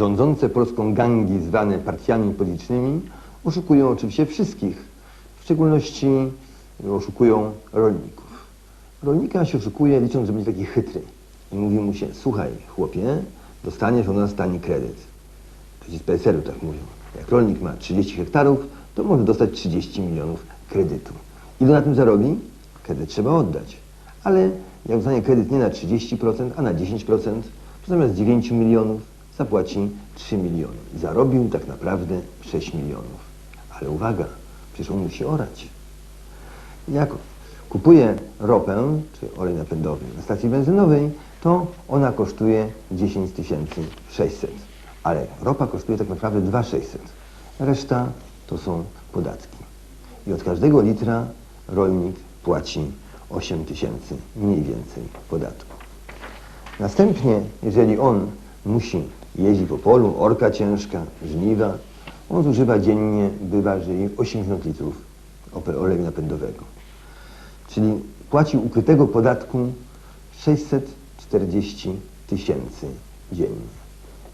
rządzące Polską gangi zwane partiami politycznymi oszukują oczywiście wszystkich. W szczególności oszukują rolników. Rolnika się oszukuje licząc, że będzie taki chytry. I mówi mu się, słuchaj chłopie, dostaniesz od nas tani kredyt. Przecież z PSL-u tak mówią. Jak rolnik ma 30 hektarów, to może dostać 30 milionów kredytu. Ile na tym zarobi? Kredyt trzeba oddać. Ale jak dostanie kredyt nie na 30%, a na 10%, to zamiast 9 milionów zapłaci 3 miliony. Zarobił tak naprawdę 6 milionów. Ale uwaga, przecież on musi orać. Jak kupuje ropę, czy olej napędowy na stacji benzynowej, to ona kosztuje 10 600. Ale ropa kosztuje tak naprawdę 2600. Reszta to są podatki. I od każdego litra rolnik płaci 8 tysięcy mniej więcej podatku. Następnie, jeżeli on musi jeździć po polu, orka ciężka, żniwa, on zużywa dziennie, bywa, że i 80 litrów oleju napędowego. Czyli płaci ukrytego podatku 640 tysięcy dziennie.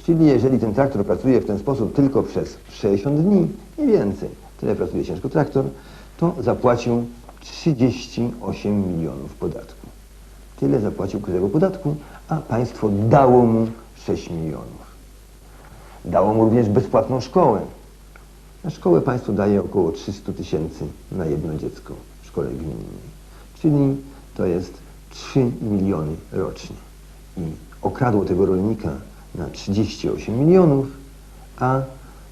Czyli jeżeli ten traktor pracuje w ten sposób tylko przez 60 dni, nie więcej, tyle pracuje ciężko traktor, to zapłacił 38 milionów podatku. Tyle zapłacił ukrytego podatku, a państwo dało mu 6 milionów. Dało mu również bezpłatną szkołę. Na szkołę państwo daje około 300 tysięcy na jedno dziecko w szkole gminnej. Czyli to jest 3 miliony rocznie. I okradło tego rolnika na 38 milionów, a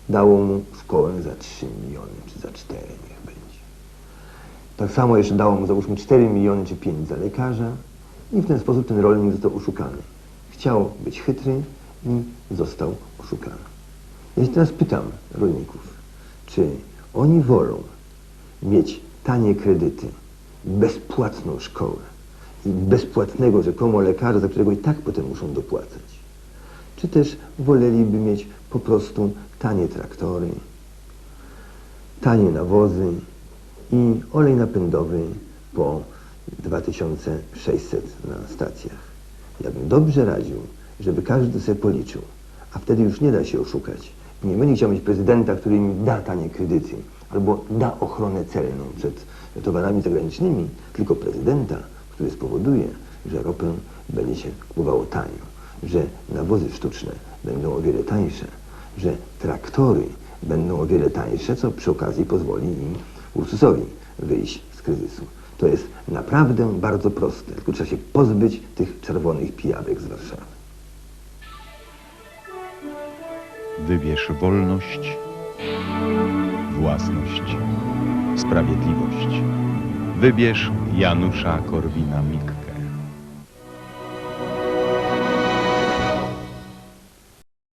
dało mu szkołę za 3 miliony, czy za 4 niech będzie. Tak samo jeszcze dało mu załóżmy 4 miliony czy 5 za lekarza i w ten sposób ten rolnik został oszukany. Chciał być chytry i został oszukany. Ja się teraz pytam rolników, czy oni wolą mieć tanie kredyty, bezpłatną szkołę i bezpłatnego rzekomo lekarza, za którego i tak potem muszą dopłacać? Czy też woleliby mieć po prostu tanie traktory, tanie nawozy i olej napędowy po 2600 na stacjach? Ja bym dobrze radził, żeby każdy sobie policzył, a wtedy już nie da się oszukać. Nie będzie chciał mieć prezydenta, który mi da tanie kredyty albo da ochronę celną przed towarami zagranicznymi, tylko prezydenta, który spowoduje, że ropę będzie się kupowało tanio, że nawozy sztuczne będą o wiele tańsze, że traktory będą o wiele tańsze, co przy okazji pozwoli im Ursusowi wyjść z kryzysu. To jest naprawdę bardzo proste, tylko trzeba się pozbyć tych czerwonych pijawek z Warszawy. Wybierz wolność, własność, sprawiedliwość. Wybierz Janusza Korwina-Mikke.